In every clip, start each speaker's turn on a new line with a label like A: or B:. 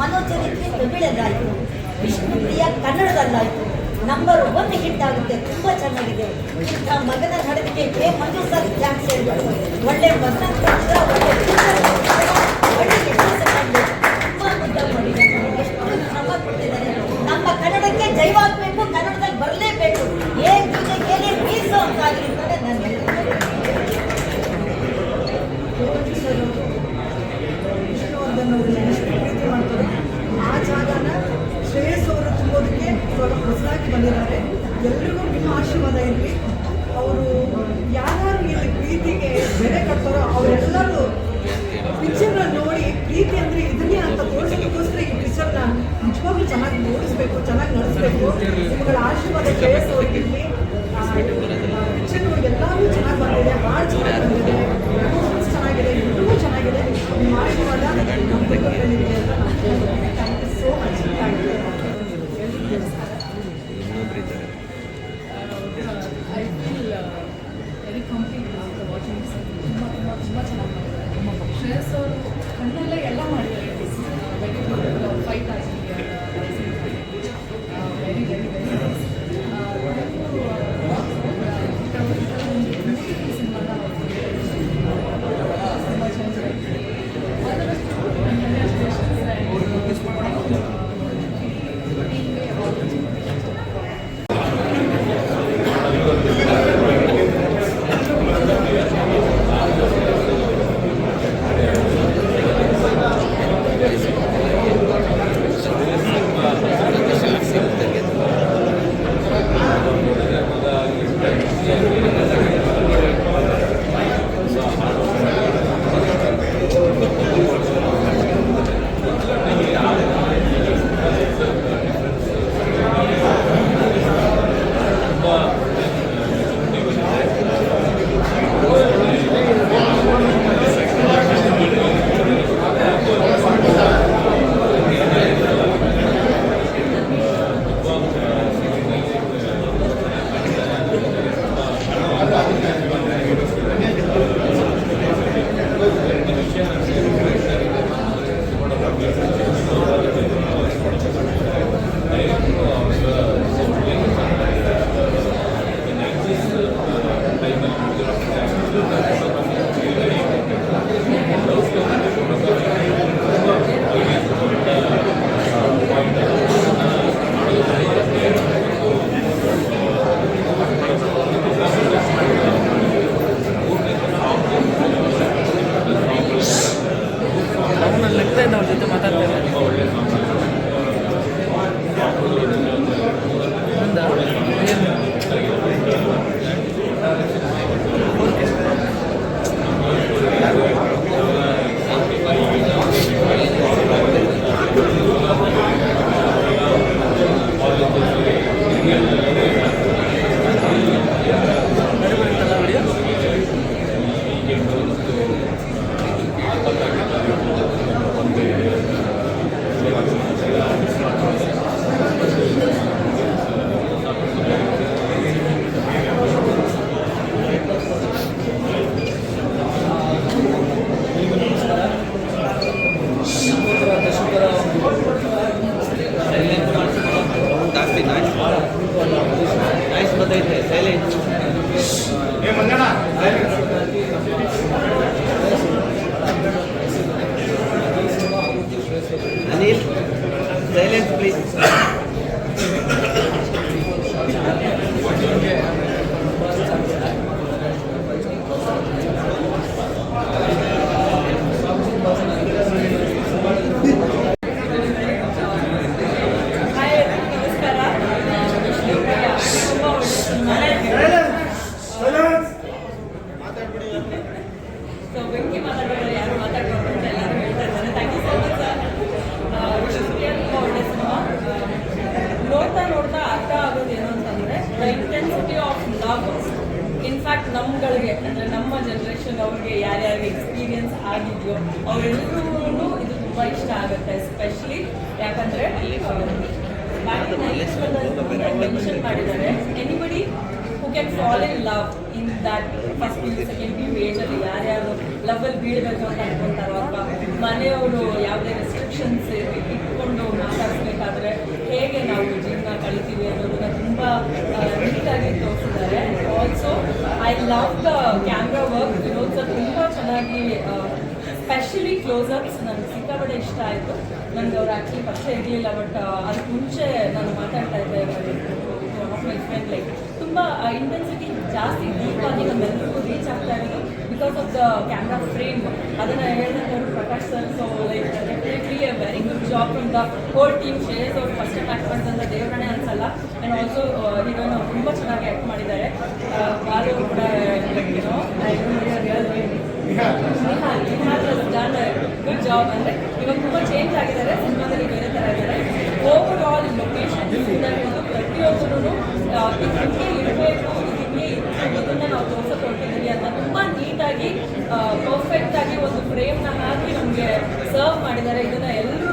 A: ಮನೋಚರಿತ್ರೆ ತಮಿಳಲ್ಲಾಯಿತು ವಿಷ್ಣುಪ್ರಿಯ ಕನ್ನಡದಲ್ಲಾಯಿತು. Number one hit ಆಗುತ್ತೆ. ತುಂಬಾ ಚೆನ್ನಾಗಿದೆ. ಇಂಥ ಮಗನ ನಡವಳಿಕೆಗೆ ಮಂಜು ಸರ್ ಥ್ಯಾಂಕ್ಸ್ ಹೇಳ್ಬೇಕು. ಒಳ್ಳೆ ಮಗನ ಒಳ್ಳೆ ಒಳ್ಳೆ ಕೆಲಸ ಮುದ್ದ ಎಷ್ಟು ಶ್ರಮ ಕೊಟ್ಟಿದ್ದಾರೆ. ನಮ್ಮ ಕನ್ನಡಕ್ಕೆ ಜೈವಾಗಬೇಕು, ಕನ್ನಡದಲ್ಲಿ ಬರಲೇಬೇಕು. ಏನು ಕೇಳಿ ಮೀಸು ಅಂತ ಆಗಿರ್ತಾರೆ ನಾನು
B: ಬಂದಿದ್ದಾರೆ ಎಲ್ರಿಗೂ ನಿಮ್ಮ ಆಶೀರ್ವಾದ ಇರಲಿ ಅವರು ಯಾರು ಇಲ್ಲಿ ಪ್ರೀತಿಗೆ ಬೆಲೆ ಕಟ್ತಾರೋ ಅವರೆಲ್ಲರೂ ಪಿಕ್ಚರ್ನ ನೋಡಿ, ಪ್ರೀತಿ ಅಂದ್ರೆ ಇದನ್ನೇ ಅಂತ ತೋರಿಸೋದಕ್ಕೋಸ್ಕರ ಈ ಪಿಕ್ಚರ್ನ ನಿಜವಾಗ್ಲೂ ಚೆನ್ನಾಗಿ ನೋಡಿಸ್ಬೇಕು ಚೆನ್ನಾಗಿ ನಡೆಸ್ಬೇಕು. ನಿಮ್ಗಳ ಆಶೀರ್ವಾದ ಇರಲಿ ಪಿಕ್ಚರ್ ಎಲ್ಲರೂ ಚೆನ್ನಾಗಿ ಬಂದಿದೆ, ಭಾಳ ಚೆನ್ನಾಗಿ ಬಂದಿದೆ. ಚೆನ್ನಾಗಿದೆ ಎಲ್ಲರೂ ಚೆನ್ನಾಗಿದೆ. ನಿಮ್ಮ ಆಶೀರ್ವಾದ ನಮ್ಮ ಅಂತ
C: ಅವರು Thank you. ಜನ್ರೇಷನ್ ಅವ್ರಿಗೆ ಯಾರ್ಯಾರಿಗೆ ಎಕ್ಸ್ಪೀರಿಯನ್ಸ್ ಆಗಿದೆಯೋ ಅವರೆಲ್ಲರೂ ಇದು ತುಂಬ ಇಷ್ಟ ಆಗುತ್ತೆ ಎಸ್ಪೆಷಲಿ ಯಾಕಂದ್ರೆ ಮೆನ್ಷನ್ ಮಾಡಿದ್ದಾರೆ. Anybody who can fall in love in that first P U second P U ಏಜಲ್ಲಿ ಯಾರ್ಯಾರು ಲವ್ ಅಲ್ಲಿ ಬೀಳಬೇಕು ಅಂತ ಅನ್ಕೊಂತಾರೋ ಅಥವಾ ಮನೆಯವರು ಯಾವುದೇ
D: ರೆಸ್ಟ್ರಿಕ್ಷನ್ಸ್ ಇಟ್ಕೊಂಡು ಮಾತಾಡಿಸ್ಬೇಕಾದ್ರೆ ಹೇಗೆ ನಾವು ಕಳಿತೀವಿ ಅನ್ನೋದನ್ನ ತುಂಬ ನೀಟಾಗಿ ತೋರಿಸಿದ್ದಾರೆ. Also I love the camera work Vinod sir ತುಂಬಾ ಚೆನ್ನಾಗಿ ಸ್ಪೆಷಲಿ ಕ್ಲೋಸಪ್ಸ್ ನನಗೆ ಸಿಕ್ಕಾಪಟ್ಟೆ ಇಷ್ಟ ಆಯಿತು. ನನಗೆ ಅವ್ರು ಆ್ಯಕ್ಚುಲಿ ಪಕ್ಷ ಇರಲಿಲ್ಲ ಬಟ್ ಅದಕ್ಕೆ ಮುಂಚೆ ನಾನು ಮಾತಾಡ್ತಾ ಇದ್ದೆ ಆಫ್ ಮೈ ಲೈಕ್ ತುಂಬ ಇಂಟೆನ್ಸಿಟಿ ಜಾಸ್ತಿ ಡೀಪ್ ಆಗಿ ನಮ್ಮೆಲ್ಲರಿಗೂ ರೀಚ್ ಆಗ್ತಾ ಇರೋದು because of the camera frame ಅದನ್ನು ಹೇಳಿದಂಥವ್ರು Prakash sir so like definitely very good job from the whole team shares ಅವ್ರು ಫಸ್ಟ್ ಅಟ್ಯಾಕ್ ಮಾಡಿದಂಥ ದೇವರಣೆ ಅನ್ಸಲ್ಲ ಆ್ಯಂಡ್ ಆಲ್ಸೋ ಹೀರೋಯಿನ್ ಅವ್ರು ತುಂಬ ಚೆನ್ನಾಗಿ ಆ್ಯಕ್ಟ್ ಮಾಡಿದ್ದಾರೆ ಬಾಲು ಅವರು ಕೂಡ ಏನೋ Nihal Nihal done good job ಅಂದರೆ ಇವಾಗ ತುಂಬ ಚೇಂಜ್ ಆಗಿದ್ದಾರೆ ಸಿನಿಮಾದಲ್ಲಿ ಬೇರೆ ಥರ ಇದ್ದಾರೆ ಓವರ್ ಆಲ್ ಲೊಕೇಶನ್ ಹಿಡಿದು ಪ್ರತಿಯೊಬ್ಬರೂ ಇದು ಹಿಂಗೆ ಇರಬೇಕು ಇದು ಹಿಂಗೆ ಇತ್ತು ಇದನ್ನ ನಾವು ತೋರ್ಸಕ್ಕೆ ಹೊರಟಿದ್ದೀವಿ ಅಂತ ತುಂಬ ನೀಟಾಗಿ ಪರ್ಫೆಕ್ಟ್ ಆಗಿ ಒಂದು ಫ್ರೇಮ್ನ ಹಾಕಿ ನಮಗೆ ಸರ್ವ್ ಮಾಡಿದ್ದಾರೆ. ಇದನ್ನ ಎಲ್ಲರೂ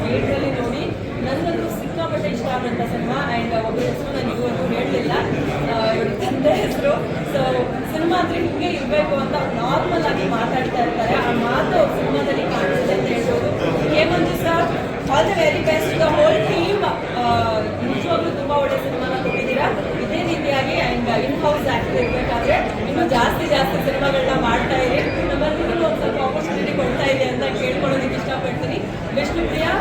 D: ಥಿಯೇಟ್ರಲ್ಲಿ ನೋಡಿ. ನನ್ನಂತೂ ಸಿಕ್ಕಾಪಟ್ಟೆ ಇಷ್ಟ ಆದಂಥ ಸಿನಿಮಾ ಆ್ಯಂಡ್ ಒಬ್ಬರ ಹೆಸರು ನಾನು ಇದುವರೆಗೂ ಹೇಳಲಿಲ್ಲ. ತಂದೆ ಹೆಸರು. ಸೊ ಸಿನಿಮಾ ಅಂದರೆ ಹಿಂಗೆ ಇರಬೇಕು ಅಂತ ನಾರ್ಮಲ್ ಆಗಿ ಮಾತಾಡ್ತಾ ಇರ್ತಾರೆ. ಆ ಮಾತು ಸಿನಿಮಾದಲ್ಲಿ ಕಾಣಿಸಿದೆ ಅಂತ ಹೇಳ್ಬೋದು. ಏನೊಂದು sir all the very best the whole team ನಿಜವಾಗ್ಲೂ ತುಂಬ ಒಳ್ಳೆ ಸಿನಿಮಾನ ಕೊಟ್ಟಿದ್ದೀರಾ? ಇದೇ ರೀತಿಯಾಗಿ ಆ್ಯಂಡ್ ಇನ್ ಹೌಸ್ ಆ್ಯಕ್ಟರ್ ಇರಬೇಕಾದ್ರೆ, ಇನ್ನೂ ಜಾಸ್ತಿ ಜಾಸ್ತಿ cinema Priya,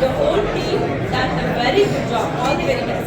D: the whole team, does a very good job. All the very best.